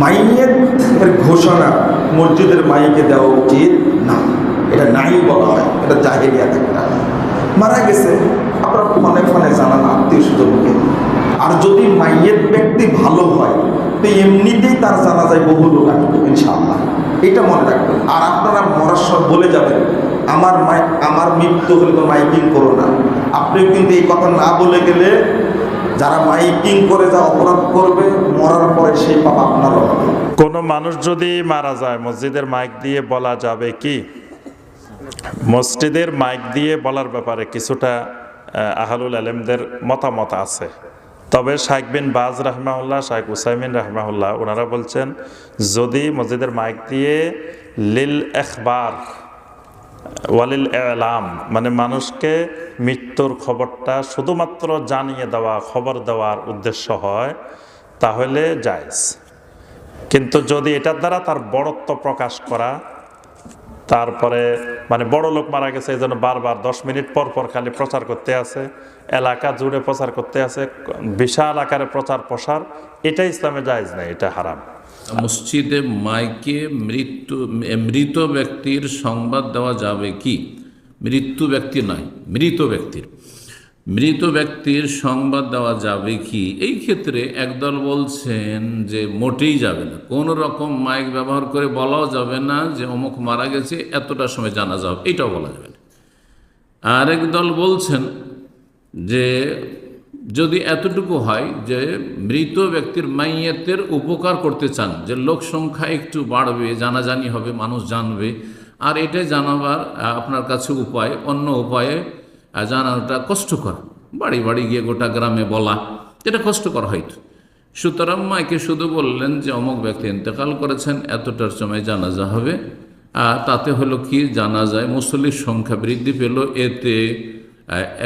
মাইয়ের ঘোষণা মসজিদের মাইকে দেওয়া উচিত না। এটা নাই বলা হয়, এটা জাহেরিয়াত একটা মারা গেছে, আপনার ফোনে ফোনে জানান আত্মীয় স্বজনকে আর যদি মাইয়ের ব্যক্তি ভালো হয়, তো এমনিতেই তার জানা যায় বহু লোক আসবে, ইনশাআল্লাহ। এটা মনে রাখবেন। আর আপনারা মরার বলে যাবেন, আমার মাই, আমার মৃত্যু হলে তো মাইকিং করো না। আপনিও কিন্তু এই কথা না বলে গেলে যারা মাইকিং করে যা অপরাধ করবে মরার পরে সেই পাপ আপনারও হবে। কোনো মানুষ যদি মারা যায় মসজিদের মাইক দিয়ে বলা যাবে কি? মসজিদের মাইক দিয়ে বলার ব্যাপারে কিছুটা আহ, আহলুল আলেমদের মতামত আছে। তবে শাইখ বিন বাজ রাহমাউল্লাহ শাইখ উসাইমিন রাহমাউল্লাহ ওনারা বলছেন যদি মসজিদের মাইক দিয়ে লিল এখবার ওয়ালিল এলাম মানে মানুষকে মৃত্যুর খবরটা শুধুমাত্র জানিয়ে দেওয়া, খবর দেওয়ার উদ্দেশ্য হয়, তাহলে জায়জ। কিন্তু যদি এটার দ্বারা তার বড়ত্ব প্রকাশ করা, তারপরে মানে বড় লোক মারা গেছে, এই জন্য বারবার দশ মিনিট পর পর খালি প্রচার করতে আছে, এলাকা জুড়ে প্রচার করতে আছে, বিশাল আকারে প্রচার প্রসার এটা ইসলামে জায়জ নেই, এটা হারাম। মসজিদে মাইকে মৃত্যু মৃত ব্যক্তির সংবাদ দেওয়া যাবে কি? মৃত্যু ব্যক্তি নয়, মৃত ব্যক্তির। মৃত ব্যক্তির সংবাদ দেওয়া যাবে কি? এই ক্ষেত্রে একদল বলছেন যে মোটেই যাবে না। কোনো রকম মাইক ব্যবহার করে বলাও যাবে না যে অমুক মারা গেছে, এতটা সময় জানা যাবে। এটাও বলা যাবে না। আরেক দল বলছেন যে যদি এতটুকু হয় যে মৃত ব্যক্তির মাইয়েতের উপকার করতে চান, যে লোক সংখ্যা একটু বাড়বে, জানাজানি হবে, মানুষ জানবে, আর এটাই জানাবার আপনার কাছে উপায়, অন্য উপায়ে জানানোটা কষ্টকর। বাড়ি বাড়ি গিয়ে গোটা গ্রামে বলা, এটা কষ্টকর হয়তো। সুতরাং মাইকে শুধু বললেন যে, অমুক ব্যক্তি ইন্তেকাল করেছেন, এতটার সময় জানাজা হবে। আর তাতে হলো কি? জানা যায় মুসল্লির সংখ্যা বৃদ্ধি পেল, এতে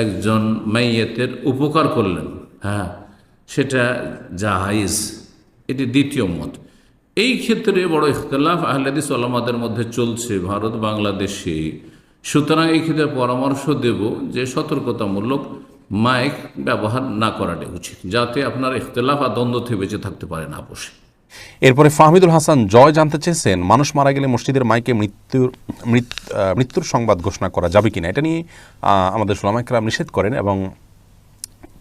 একজন মাইয়েতের উপকার করলেন। হ্যাঁ সেটা জাহাইজ, এটি দ্বিতীয় মত। এই ক্ষেত্রে বড় ইখতলাফ আহলাদিস আলমাদের মধ্যে চলছে ভারত, বাংলাদেশে। সুতরাং এই ক্ষেত্রে পরামর্শ দেব যে সতর্কতামূলক মাইক ব্যবহার না করাটা উচিত, যাতে আপনার ইখতলাফ আর দ্বন্দ্ব থেকে বেঁচে থাকতে পারেন আপোষে এরপরে ফাহমিদুল হাসান জয় জানতে চেয়েছেন, মানুষ মারা গেলে মসজিদের মাইকে মৃত্যুর মৃত্যুর সংবাদ ঘোষণা করা যাবে কিনা এটা নিয়ে আমাদের সুলামাইকরাম নিষেধ করেন এবং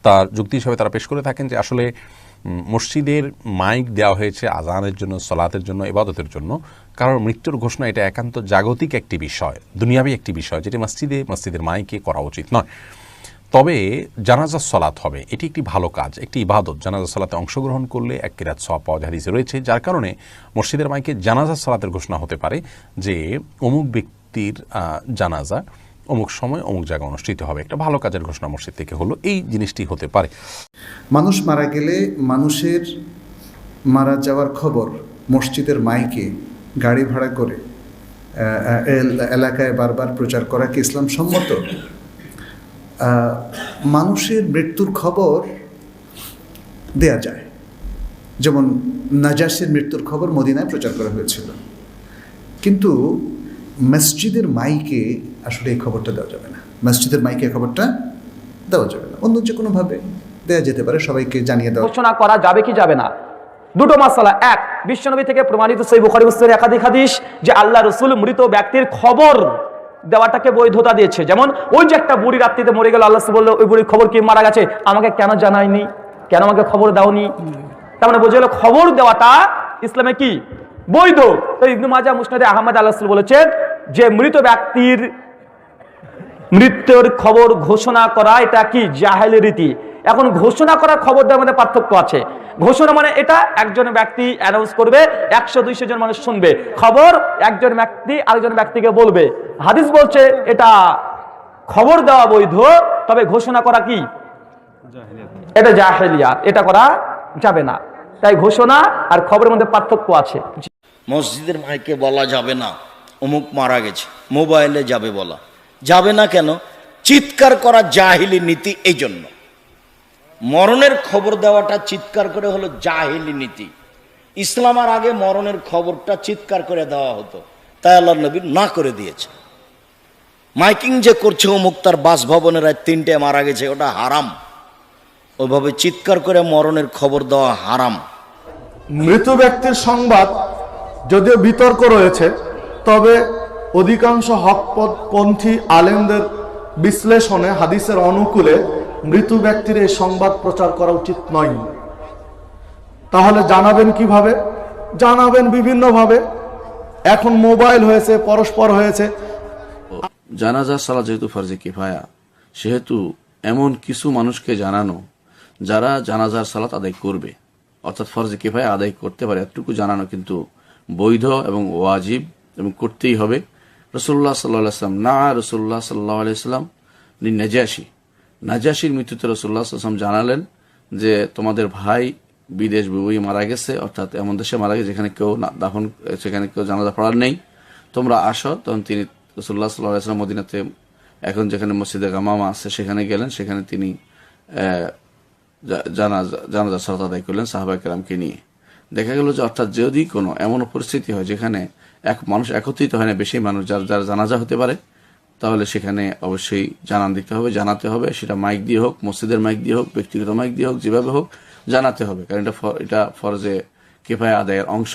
তার যুক্তি হিসাবে তারা পেশ করে থাকেন যে আসলে মসজিদের মাইক দেওয়া হয়েছে আজানের জন্য, সলাতের জন্য, ইবাদতের জন্য। কারণ মৃত্যুর ঘোষণা এটা একান্ত জাগতিক একটি বিষয়, দুনিয়াবি একটি বিষয়, যেটি মসজিদে, মসজিদের মাইকে করা উচিত নয়। তবে জানাজা সলাত হবে। এটি একটি ভালো কাজ, একটি ইবাদত। জানাজা সলাতে অংশগ্রহণ করলে এক কিরাত সব পাওয়া হাদিসে রয়েছে, যার কারণে মসজিদের মাইকে জানাজা সলাতের ঘোষণা হতে পারে যে অমুক ব্যক্তির জানাজা অমুক সময় অমুক জায়গায় অনুষ্ঠিত হবে। একটা ভালো কাজের ঘোষণা মসজিদ থেকে হলো। এই জিনিসটি হতে পারে। মানুষ মারা গেলে মানুষের মারা যাওয়ার খবর মসজিদের মাইকে গাড়ি ভাড়া করে এল- এলাকায় বারবার প্রচার করা কি ইসলাম সম্মত? মানুষের মৃত্যুর খবর দেয়া যায়। যেমন নাজাসের মৃত্যুর খবর মদিনায় প্রচার করা হয়েছিল। কিন্তু মসজিদের মাইকে আসলে এই খবরটা দেওয়া যাবে না। মসজিদের মাইকে খবরটা দেওয়া যাবে না। অন্য যে কোনোভাবে দেওয়া যেতে পারে, সবাইকে জানিয়ে দেওয়া ঘোষণা করা যাবে কি যাবে না? দুটো মাসালা। এক, বিশ্বনবী থেকে প্রমাণিত সেই বুখারি মুসলিমের একাধিক হাদিস যে আল্লাহ রসুল মৃত ব্যক্তির খবর দেওয়াটাকে বৈধতা দিয়েছে। যেমন, ওই যে একটা বুড়ি রাত্রিতে মরে গেল, আল্লাহ বলল, ওই বুড়ির খবর কি মারা গেছে? আমাকে কেন জানায়নি? কেন আমাকে খবর দাওনি? তার মানে বোঝা গেল, খবর দেওয়াটা ইসলামে কি? বৈধ। তো ইবনু মাজা মুসনাদে আহমদ আল্লাহ বলেছেন যে, মৃত ব্যক্তির মৃত্যুর খবর ঘোষণা করা এটা কি? জাহেলি রীতি। এখন ঘোষণা করার খবর দেওয়ার মধ্যে পার্থক্য আছে। ঘোষণা মানে এটা, একজন ব্যক্তি অ্যানাউন্স করবে, একশো, দুইশো জন মানুষ শুনবে। খবর, একজন ব্যক্তি আরেকজন ব্যক্তিকে বলবে। হাদিস বলছে, এটা খবর দেওয়া বৈধ, তবে ঘোষণা করা কি? এটা জাহেলিয়াত, এটা করা যাবে না। তাই ঘোষণা আর খবরের মধ্যে পার্থক্য আছে। মসজিদের মাইকে বলা যাবে না, অমুক মারা গেছে, মোবাইলে যাবে বলা। যাবে না কেন? চিৎকার করা জাহিলি নীতি এই জন্য। মরণের খবর দেওয়াটা চিৎকার করে হলো জাহিলি নীতি। ইসলামার আগে মরণের খবরটা চিৎকার করে দেওয়া হতো। তাই আল্লাহ নবী না করে দিয়েছে। মাইকিং যে করছে অমুক তার বাসভবনের আজ তিনটে মারা গেছে, ওটা হারাম। ওইভাবে চিৎকার করে মরণের খবর দেওয়া হারাম। মৃত ব্যক্তির সংবাদ যদিও বিতর্ক রয়েছে, তবে অধিকাংশ হকপন্থী আলেমদের বিশ্লেষণে হাদিসের অনুকূলে মৃত ব্যক্তির এই সংবাদ প্রচার করা উচিত নয়। তাহলে জানাবেন কীভাবে? জানাবেন বিভিন্নভাবে। এখন মোবাইল হয়েছে, পরস্পর হয়েছে জানাজা সালা যেহেতু ফরজে কিফায়া, সেহেতু এমন কিছু মানুষকে জানানো যারা জানাজার সালাত আদায় করবে। অর্থাৎ ফরজে কিফায়া আদায় করতে পারে, এতটুকু জানানো কিন্তু বৈধ এবং ওয়াজিব এবং করতেই হবে। রসুল্লাহ সাল্লাহ সাল্লাম না রসুল্লাহ সাল্লাহ আলাইসাল্লাম নাজাসি নাজাসির মৃত্যুতে রসুল্লাহ সাল্লাম জানালেন যে, তোমাদের ভাই বিদেশ বই মারা গেছে, অর্থাৎ এমন দেশে মারা গেছে যেখানে কেউ দাফন, সেখানে কেউ জানাজা পড়ার নেই। তোমরা আসো। তখন তিনি রসুল্লাহ সাল্লাহ মদিনাতে এখন যেখানে মসজিদে গামামা আছে, সেখানে গেলেন, সেখানে তিনি জানাজা সালাত আদায় করলেন সাহাবা কেরামকে নিয়ে। দেখা গেল যে অর্থাৎ যদি কোনো এমন পরিস্থিতি হয় যেখানে এক মানুষ একত্রিত হয় না, বেশি মানুষ যার যার জানাজা হতে পারে, তাহলে সেখানে অবশ্যই জানান দিতে হবে, জানাতে হবে, সেটা মাইক দিয়ে হোক, মসজিদের মাইক দিয়ে হোক, ব্যক্তিগত মাইক দিয়ে হোক, যেভাবে হোক, জানাতে হবে। কারণ এটা এটা ফরজে কেফায় আদায়ের অংশ।